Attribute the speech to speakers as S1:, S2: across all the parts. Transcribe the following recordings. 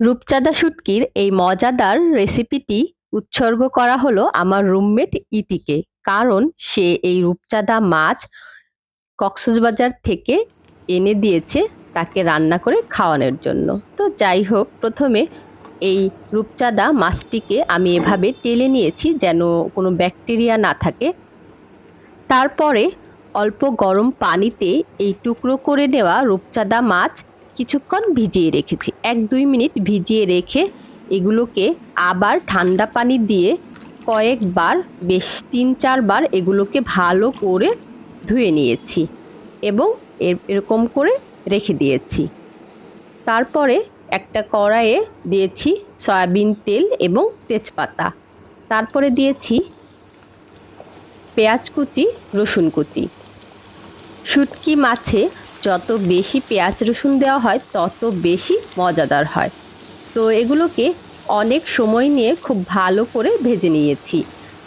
S1: রূপচাঁদা শুটকির এই মজাদার রেসিপিটি উৎসর্গ করা হলো আমার রুমমেট ইতিকে। কারণ সে এই রূপচাঁদা মাছ কক্সবাজার থেকে এনে দিয়েছে তাকে রান্না করে খাওয়ানোর জন্য। তো যাই হোক, প্রথমে এই রূপচাঁদা মাছটিকে আমি এভাবে টেলে নিয়েছি যেন কোনো ব্যাকটেরিয়া না থাকে। তারপরে অল্প গরম পানিতে এই টুকরো করে নেওয়া রূপচাঁদা মাছ কিছুক্ষণ ভিজিয়ে রেখেছি। এক দুই মিনিট ভিজিয়ে রেখে এগুলোকে আবার ঠান্ডা পানি দিয়ে কয়েকবার, বেশ তিন চারবার এগুলোকে ভালো করে ধুয়ে নিয়েছি এবং এর, এরকম করে রেখে দিয়েছি। তারপরে একটা কড়াইয়ে দিয়েছি সয়াবিন তেল এবং তেজপাতা। তারপরে দিয়েছি পেঁয়াজ কুচি, রসুন কুচি। শুটকি মাছে যত বেশি পেঁয়াজ রসুন দেওয়া হয়, তত বেশি মজাদার হয়। তো এগুলোকে অনেক সময় নিয়ে খুব ভালো করে ভেজে নিয়েছি।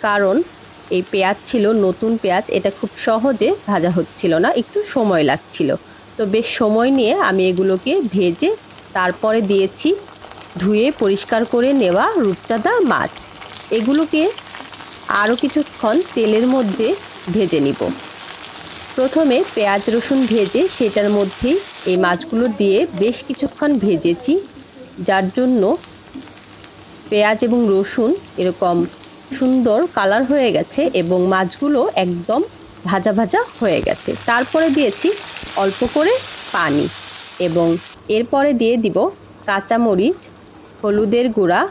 S1: কারণ এই পেঁয়াজ ছিল, নতুন পেঁয়াজ, এটা খুব সহজে ভাজা হচ্ছিল না, একটু সময় লাগছিল। তো বেশ সময় নিয়ে আমি এগুলোকে ভেজে তারপরে দিয়েছি ধুয়ে পরিষ্কার করে নেওয়া রূপচাঁদা মাছ। এগুলোকে আরও কিছুক্ষণ তেলের মধ্যে ভেজে নিব। প্রথমে পেঁয়াজ রসুন ভেজে সেটার মধ্যেই এই মাছগুলো দিয়ে বেশ কিছুক্ষণ ভেজেছি, যার জন্য পেঁয়াজ এবং রসুন এরকম সুন্দর কালার হয়ে গেছে এবং মাছগুলো একদম ভাজা ভাজা হয়ে গেছে। তারপরে দিয়েছি অল্প করে পানি এবং এরপরে দিয়ে দিব কাঁচামরিচ, হলুদের গুঁড়া,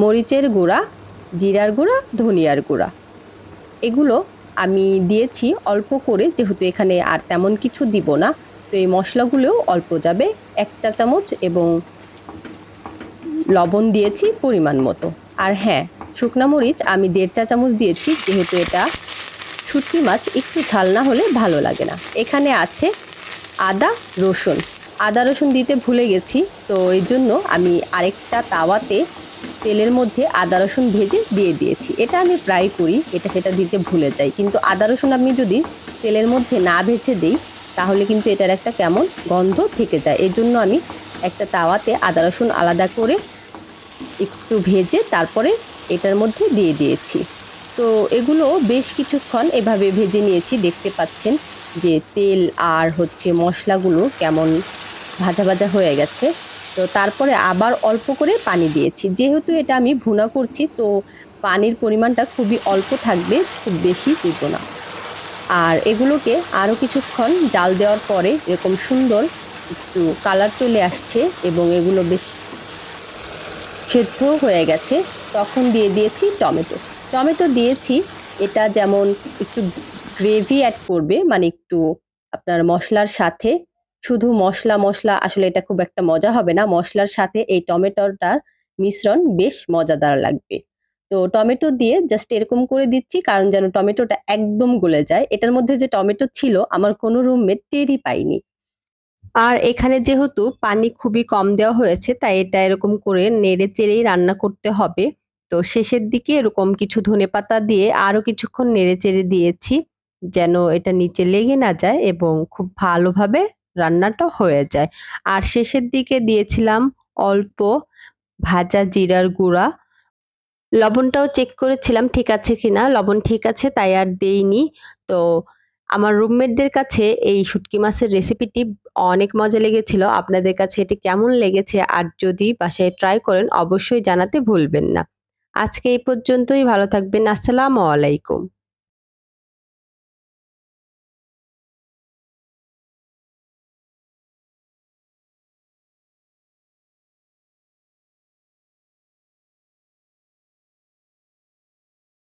S1: মরিচের গুঁড়া, জিরার গুঁড়া, ধনিয়ার গুঁড়া। এগুলো আমি দিয়েছি অল্প করে, যেহেতু এখানে আর তেমন কিছু দিব না। তো এই মশলাগুলোও অল্প যাবে, এক চা চামচ এবং লবণ দিয়েছি পরিমাণ মতো। আর হ্যাঁ শুকনা মরিচ আমি দেড় চা চামচ দিয়েছি, যেহেতু এটা শুটকি মাছ, একটু ঝাল না হলে ভালো লাগে না। এখানে আছে আদা, রসুন। আদা, রসুন দিতে ভুলে গেছি, তো এই জন্য আমি আরেকটা তাওয়াতে তেলের মধ্যে আদা রসুন ভেজে দিয়ে দিয়েছি। এটা আমি প্রায় করি, এটা সেটা দিতে ভুলে যাই। কিন্তু আদা রসুন আমি যদি তেলের মধ্যে না ভেজে দিই, তাহলে কিন্তু এটার একটা কেমন গন্ধ থেকে যায়। এই জন্য আমি একটা তাওয়াতে আদা রসুন আলাদা করে একটু ভেজে তারপরে এটার মধ্যে দিয়ে দিয়েছি। তো এগুলো বেশ কিছুক্ষণ এভাবে ভেজে নিয়েছি। দেখতে পাচ্ছেন যে তেল আর হচ্ছে মশলাগুলো কেমন ভাজা ভাজা হয়ে গেছে। তো তারপরে আবার অল্প করে পানি দিয়েছি। যেহেতু এটা আমি ভুনা করছি, তো পানির পরিমাণটা খুবই অল্প থাকবে, খুব বেশি দিব না। আর এগুলোকে আরও কিছুক্ষণ জাল দেওয়ার পরে এরকম সুন্দর একটু কালার চলে আসছে এবং এগুলো বেশ সেদ্ধ হয়ে গেছে। তখন দিয়ে দিয়েছি টমেটো। টমেটো দিয়েছি, এটা যেমন একটু গ্রেভি অ্যাড করবে মানে একটু আপনার মশলার সাথে শুধু মশলা মশলা আসলে এটা খুব একটা মজা হবে না। মশলার সাথে এই টমেটোটার মিশ্রণ বেশ মজাদার লাগবে। তো টমেটো দিয়ে জাস্ট এরকম করে দিচ্ছি, কারণ যেন টমেটোটা একদম গলে যায়। এটার মধ্যে যে টমেটো ছিল, আমার কোনো রুমমেট টেরই পাইনি আর এখানে যেহেতু পানি খুবই কম দেওয়া হয়েছে, তাই এটা এরকম করে নেড়ে চেড়েই রান্না করতে হবে। তো শেষের দিকে এরকম কিছু ধনেপাতা দিয়ে আরও কিছুক্ষণ নেড়ে চেড়ে দিয়েছি, যেন এটা নিচে লেগে না যায় এবং খুব ভালোভাবে রান্নাটা হয়ে যায়। আর শেষের দিকে দিয়েছিলাম অল্প ভাজা জিরার গুঁড়া। লবণটাও চেক করেছিলাম ঠিক আছে কিনা। লবণ ঠিক আছে, তাই আর দেইনি। তো আমার রুমমেটদের কাছে এই শুটকি মাছের রেসিপিটি অনেক মজা লেগেছিল। আপনাদের কাছে এটি কেমন লেগেছে? আর যদি বাসায় ট্রাই করেন, অবশ্যই জানাতে ভুলবেন না। আজকে এই পর্যন্তই। ভালো থাকবেন। আসসালামু আলাইকুম।